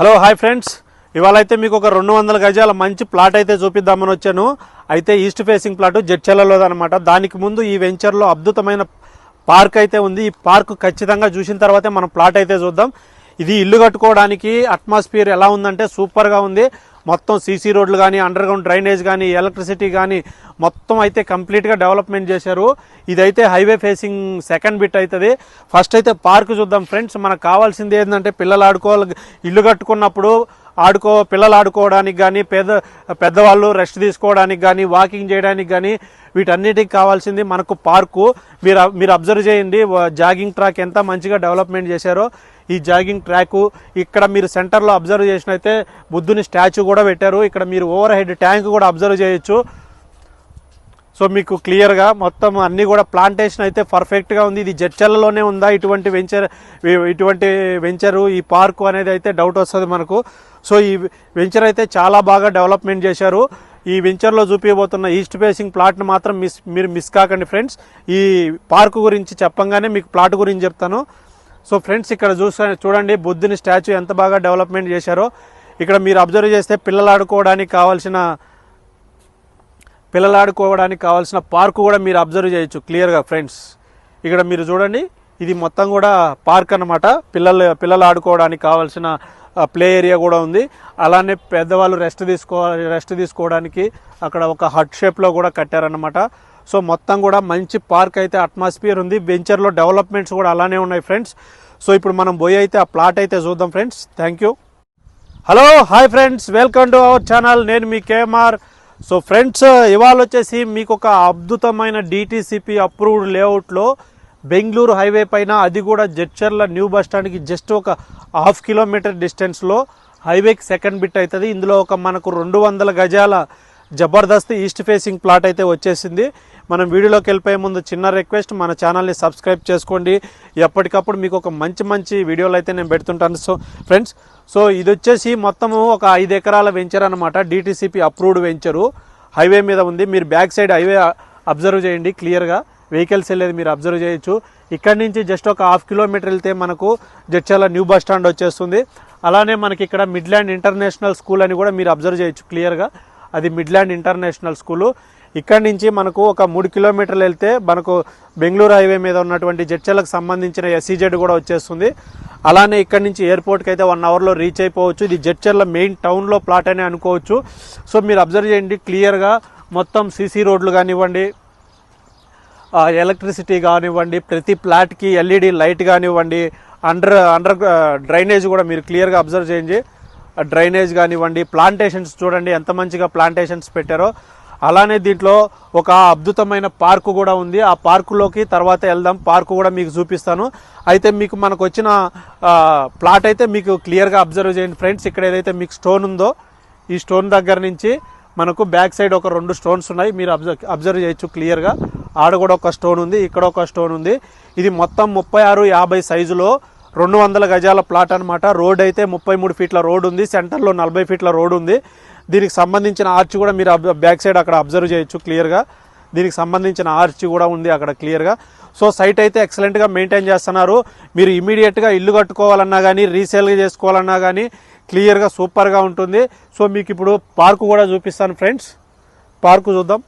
Hello hi friends. ఇవాళ అయితే మీకు ఒక రెండు వందల గజాల మంచి ప్లాట్ అయితే చూపిద్దామని వచ్చాను. అయితే ఈస్ట్ ఫేసింగ్ ప్లాట్ జడ్చెలలోదనమాట దానికి ముందు ఈ వెంచర్లో అద్భుతమైన పార్క్ అయితే ఉంది. ఈ పార్క్ ఖచ్చితంగా చూసిన తర్వాతే మనం ప్లాట్ అయితే చూద్దాం. ఇది ఇల్లు కట్టుకోవడానికి అట్మాస్ఫియర్ ఎలా ఉందంటే సూపర్గా ఉంది. మొత్తం సీసీ రోడ్లు కానీ అండర్ గ్రౌండ్ డ్రైనేజ్ కానీ ఎలక్ట్రిసిటీ కానీ మొత్తం అయితే కంప్లీట్గా డెవలప్మెంట్ చేశారు. ఇదైతే హైవే ఫేసింగ్ సెకండ్ బిట్ అవుతుంది ఫస్ట్ అయితే పార్క్ చూద్దాం ఫ్రెండ్స్ మనకు కావాల్సింది ఏంటంటే పిల్లలు ఆడుకోవాలి ఇల్లు కట్టుకున్నప్పుడు ఆడుకో పిల్లలు ఆడుకోవడానికి కానీ పెద్ద పెద్దవాళ్ళు రెస్ట్ తీసుకోవడానికి కానీ వాకింగ్ చేయడానికి కానీ వీటన్నిటికి కావాల్సింది మనకు పార్కు మీరు మీరు అబ్జర్వ్ చేయండి. జాగింగ్ ట్రాక్ ఎంత మంచిగా డెవలప్మెంట్ చేశారో. ఈ జాగింగ్ ట్రాక్. ఇక్కడ మీరు సెంటర్లో అబ్జర్వ్ చేసినైతే బుద్ధుని స్టాచ్యూ కూడా పెట్టారు. ఇక్కడ మీరు ఓవర్ హెడ్ ట్యాంక్ కూడా అబ్జర్వ్ చేయొచ్చు. సో మీకు క్లియర్గా మొత్తం అన్నీ కూడా ప్లాంటేషన్ అయితే పర్ఫెక్ట్గా ఉంది. ఇది జడ్చర్లలోనే ఉందా? ఇటువంటి వెంచర్ ఇటువంటి వెంచరు ఈ పార్కు అనేది అయితే డౌట్ వస్తుంది మనకు. సో ఈ వెంచర్ అయితే చాలా బాగా డెవలప్మెంట్ చేశారు. ఈ వెంచర్లో చూపించబోతున్న ఈస్ట్ ఫేసింగ్ ప్లాట్ని మాత్రం మిస్ మీరు మిస్ కాకండి ఫ్రెండ్స్. ఈ పార్కు గురించి చెప్పంగానే మీకు ప్లాట్ గురించి చెప్తాను. సో ఫ్రెండ్స్ ఇక్కడ చూసా చూడండి బుద్ధుని స్టాచ్యూ ఎంత బాగా డెవలప్మెంట్ చేశారో. ఇక్కడ మీరు అబ్జర్వ్ చేస్తే పిల్లలు ఆడుకోవడానికి కావాల్సిన పిల్లలు ఆడుకోవడానికి కావాల్సిన పార్కు కూడా మీరు అబ్జర్వ్ చేయొచ్చు క్లియర్గా ఫ్రెండ్స్. ఇక్కడ మీరు చూడండి ఇది మొత్తం కూడా పార్క్ అన్నమాట. పిల్లలు పిల్లలు ఆడుకోవడానికి కావాల్సిన ప్లే ఏరియా కూడా ఉంది. అలానే పెద్దవాళ్ళు రెస్ట్ తీసుకోవాలి రెస్ట్ తీసుకోవడానికి అక్కడ ఒక హట్ షేప్లో కూడా కట్టారనమాట సో మొత్తం కూడా మంచి పార్క్ అయితే అట్మాస్ఫియర్ ఉంది. వెంచర్లో డెవలప్మెంట్స్ కూడా అలానే ఉన్నాయి ఫ్రెండ్స్ సో ఇప్పుడు మనం పోయి అయితే ఆ ప్లాట్ అయితే చూద్దాం friends thank you hello hi friends welcome to our channel నేను మీ కేఎంఆర్ సో ఫ్రెండ్స్ ఇవాళ వచ్చేసి మీకు ఒక అద్భుతమైన డిటీసీపీ అప్రూవ్డ్ లేఅవుట్లో బెంగళూరు హైవే పైన అది కూడా జడ్చర్ల న్యూ బస్ స్టాండ్కి జస్ట్ ఒక హాఫ్ కిలోమీటర్ డిస్టెన్స్లో హైవేకి సెకండ్ బిట్ అవుతుంది ఇందులో ఒక మనకు రెండు వందల గజాల జబర్దస్త్ ఈస్ట్ ఫేసింగ్ ప్లాట్ అయితే వచ్చేసింది. మనం వీడియోలోకి వెళ్ళిపోయే ముందు చిన్న రిక్వెస్ట్ మన ఛానల్ని సబ్స్క్రైబ్ చేసుకోండి. ఎప్పటికప్పుడు మీకు ఒక మంచి మంచి వీడియోలు అయితే నేను పెడుతుంటాను. సో ఫ్రెండ్స్ సో ఇది వచ్చేసి మొత్తము ఒక ఐదు ఎకరాల వెంచర్ అనమాట డిటీసీపీ అప్రూవ్డ్ వెంచరు. హైవే మీద ఉంది. మీరు బ్యాక్ సైడ్ హైవే అబ్జర్వ్ చేయండి క్లియర్గా. వెహికల్స్ వెళ్ళేది మీరు అబ్జర్వ్ చేయొచ్చు. ఇక్కడ నుంచి జస్ట్ ఒక హాఫ్ కిలోమీటర్ వెళ్తే మనకు జడ్చాల న్యూ బస్ స్టాండ్ వచ్చేస్తుంది. అలానే మనకి ఇక్కడ మిడ్ల్యాండ్ ఇంటర్నేషనల్ స్కూల్ అని కూడా మీరు అబ్జర్వ్ చేయొచ్చు క్లియర్గా. అది మిడ్ల్యాండ్ ఇంటర్నేషనల్ స్కూలు. ఇక్కడ నుంచి మనకు ఒక మూడు కిలోమీటర్లు వెళ్తే మనకు బెంగళూరు హైవే మీద ఉన్నటువంటి జడ్చలకు సంబంధించిన ఎస్సీజెడ్ కూడా వచ్చేస్తుంది. అలానే ఇక్కడ నుంచి ఎయిర్పోర్ట్కి అయితే వన్ అవర్లో రీచ్ అయిపోవచ్చు. ఇది జడ్చర్ల మెయిన్ టౌన్లో ప్లాట్ అని అనుకోవచ్చు. సో మీరు అబ్జర్వ్ చేయండి క్లియర్గా మొత్తం సీసీ రోడ్లు కానివ్వండి ఎలక్ట్రిసిటీ కానివ్వండి ప్రతి ప్లాట్కి ఎల్ఈడి లైట్ కానివ్వండి అండర్ అండర్ డ్రైనేజ్ కూడా మీరు క్లియర్గా అబ్జర్వ్ చేయండి. డ్రైనేజ్ కానివ్వండి ప్లాంటేషన్స్ చూడండి ఎంత మంచిగా ప్లాంటేషన్స్ పెట్టారో. అలానే దీంట్లో ఒక అద్భుతమైన పార్కు కూడా ఉంది. ఆ పార్కులోకి తర్వాత వెళ్దాం. పార్కు కూడా మీకు చూపిస్తాను. అయితే మీకు మనకు వచ్చిన ప్లాట్ అయితే మీకు క్లియర్గా అబ్జర్వ్ చేయండి. ఫ్రెండ్స్ ఇక్కడ ఏదైతే మీకు స్టోన్ ఉందో ఈ స్టోన్ దగ్గర నుంచి మనకు బ్యాక్ సైడ్ ఒక రెండు స్టోన్స్ ఉన్నాయి. మీరు అబ్జర్వ్ అబ్జర్వ్ చేయొచ్చు క్లియర్గా. ఆడ కూడా ఒక స్టోన్ ఉంది. ఇక్కడ ఒక స్టోన్ ఉంది. ఇది మొత్తం ముప్పై ఆరు యాభై సైజులో రెండు వందల గజాల ప్లాట్ అనమాట రోడ్ అయితే ముప్పై మూడు ఫీట్ల రోడ్ ఉంది. సెంటర్లో నలభై ఫీట్ల రోడ్ ఉంది. దీనికి సంబంధించిన ఆర్చ్ కూడా మీరు బ్యాక్ సైడ్ అక్కడ అబ్జర్వ్ చేయొచ్చు క్లియర్గా దీనికి సంబంధించిన ఆర్చ్ కూడా ఉంది అక్కడ క్లియర్గా సో సైట్ అయితే ఎక్సలెంట్గా మెయింటైన్ చేస్తున్నారు. మీరు ఇమీడియట్గా ఇల్లు కట్టుకోవాలన్నా కానీ రీసేల్గా చేసుకోవాలన్నా కానీ క్లియర్గా సూపర్గా ఉంటుంది. సో మీకు ఇప్పుడు పార్కు కూడా చూపిస్తాను ఫ్రెండ్స్ పార్కు చూద్దాం.